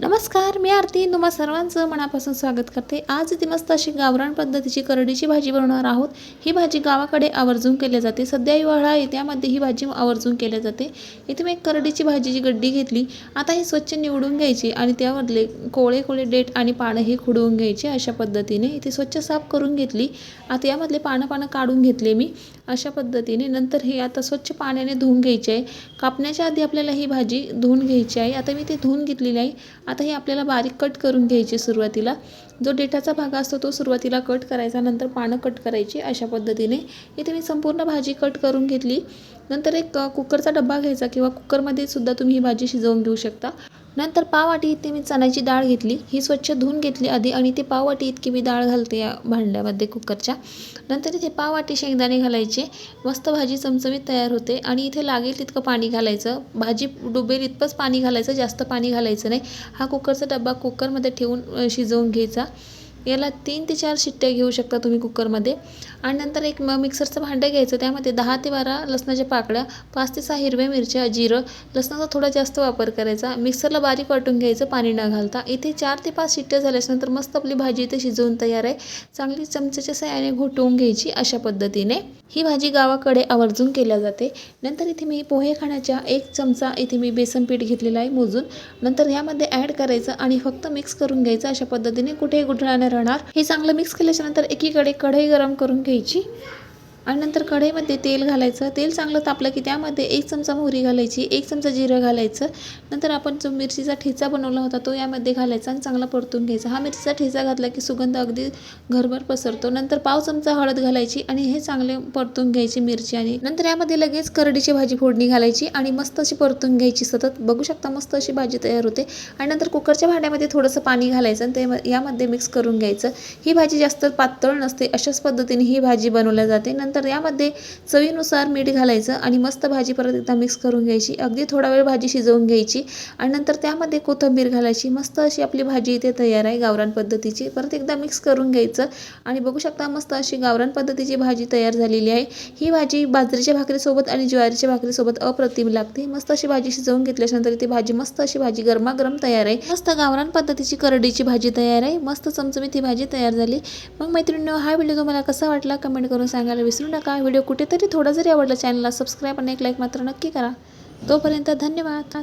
नमस्कार मी आरती. तुम्हा सर्वांचं मनापासून स्वागत करते. आज इथे मस्त अशी गावरान पद्धतीची करडीची भाजी बनवणार आहोत. ही भाजी गावाकडे आवर्जून केली जाते. सध्या हिवाळा आहे त्यामध्ये ही भाजी आवर्जून केली जाते. इथे मी एक करडीची भाजीची गड्डी घेतली. आता ही स्वच्छ निवडून घ्यायची आणि त्यामधले कोळे कोळे डेट आणि पानं हे खुडवून घ्यायची अशा पद्धतीने. इथे स्वच्छ साफ करून घेतली. आता यामधले पानं पानं काढून घेतले मी अशा पद्धतीने. नंतर हे आता स्वच्छ पाण्याने धुवून घ्यायची आहे. कापण्याच्या आधी आपल्याला ही भाजी धुवून घ्यायची आहे. आता मी ती धुवून घेतलेली आहे. आता हे आपल्याला बारीक कट करून घ्यायची सुरुवातीला. जो डेटाचा भाग असतो तो सुरुवातीला कट करायचा नंतर पानं कट करायची अशा पद्धतीने. इथे मी संपूर्ण भाजी कट करून घेतली. नंतर एक कुकरचा डब्बा घ्यायचा किंवा कुकरमध्ये सुद्धा तुम्ही ही भाजी शिजवून घेऊ शकता. नंतर पाववाटी इथे मी चण्याची डाळ घेतली. ही स्वच्छ धुवून घेतली आधी आणि ती पाववाटी इतकी मी डाळ घालते या भांड्यामध्ये कुकरच्या. नंतर इथे पाववाटी शेंगदाणे घालायचे. मस्त भाजी चमचमीत तयार होते आणि इथे लागेल तितकं पाणी घालायचं. भाजी डुबेल इतकंच पाणी घालायचं जास्त पाणी घालायचं नाही. हा कुकरचा डब्बा कुकरमध्ये ठेवून शिजवून घ्यायचा. याला तीन ते चार शिट्ट्या घेऊ शकता तुम्ही कुकरमध्ये. आणि नंतर एक म मिक्सरचं भांडं घ्यायचं त्यामध्ये दहा ते बारा लसणाच्या पाकळ्या पाच ते सहा हिरव्या मिरच्या जिरं लसणाचा थोडा जास्त वापर करायचा मिक्सरला बारीक वाटून घ्यायचं पाणी न घालता. इथे चार ते पाच शिट्ट्या झाल्याच्यानंतर मस्त आपली भाजी इथे शिजवून तयार आहे. चांगली चमच्याच्या सहाय्याने घोटवून घ्यायची अशा पद्धतीने. ही भाजी गावाकडे आवर्जून केल्या जाते. नंतर इथे मी पोहे खाण्याच्या एक चमचा इथे मी बेसन पीठ घेतलेलं आहे मोजून. नंतर ह्यामध्ये ॲड करायचं आणि फक्त मिक्स करून घ्यायचं अशा पद्धतीने कुठेही गुठळाने राहणार. हे चांगलं मिक्स केल्याच्यानंतर एकीकडे कढई गरम करून घ्यायची. आणि नंतर कढईमध्ये तेल घालायचं. तेल चांगलं तापलं की त्यामध्ये एक चमचा मोहरी घालायची एक चमचा जिरं घालायचं. नंतर आपण जो मिरचीचा ठेचा बनवला होता तो यामध्ये घालायचा आणि चांगला परतून घ्यायचा. हा मिरचीचा ठेचा घातला की सुगंध अगदी घरभर पसरतो. नंतर पाव चमचा हळद घालायची आणि हे चांगले परतून घ्यायची मिरची आणि नंतर यामध्ये लगेच करडीची भाजी फोडणी घालायची आणि मस्त अशी परतून घ्यायची सतत. बघू शकता मस्त अशी भाजी तयार होते. आणि नंतर कुकरच्या भांड्यामध्ये थोडंसं पाणी घालायचं आणि ते यामध्ये मिक्स करून घ्यायचं. ही भाजी जास्त पातळ नसते. अशाच पद्धतीने ही भाजी बनवल्या जाते. नंतर यामध्ये चवीनुसार मीठ घालायचं आणि मस्त भाजी परत एकदा मिक्स करून घ्यायची. अगदी थोडा वेळ भाजी शिजवून घ्यायची आणि नंतर त्यामध्ये कोथिंबीर घालायची. मस्त अशी आपली भाजी इथे तयार आहे गावरान पद्धतीची. परत एकदा मिक्स करून घ्यायचं आणि बघू शकता मस्त अशी गावरान पद्धतीची भाजी तयार झालेली आहे. ही भाजी बाजरीच्या भाकरीसोबत आणि ज्वारीच्या भाकरीसोबत अप्रतिम लागते. मस्त अशी भाजी शिजवून घेतल्यानंतर ती भाजी मस्त अशी भाजी गरमागरम तयार आहे. मस्त गावरान पद्धतीची करडीची भाजी तयार आहे. मस्त चमचमीत ही भाजी तयार झाली. मग मैत्रिणींनो हा व्हिडिओ तुम्हाला कसा वाटला कमेंट करून सांगायला विसरू नका. व्हिडिओ कुठेतरी थोडा जरी आवडला चॅनलला सबस्क्राईब आणि एक लाईक मात्र नक्की करा. तोपर्यंत धन्यवाद.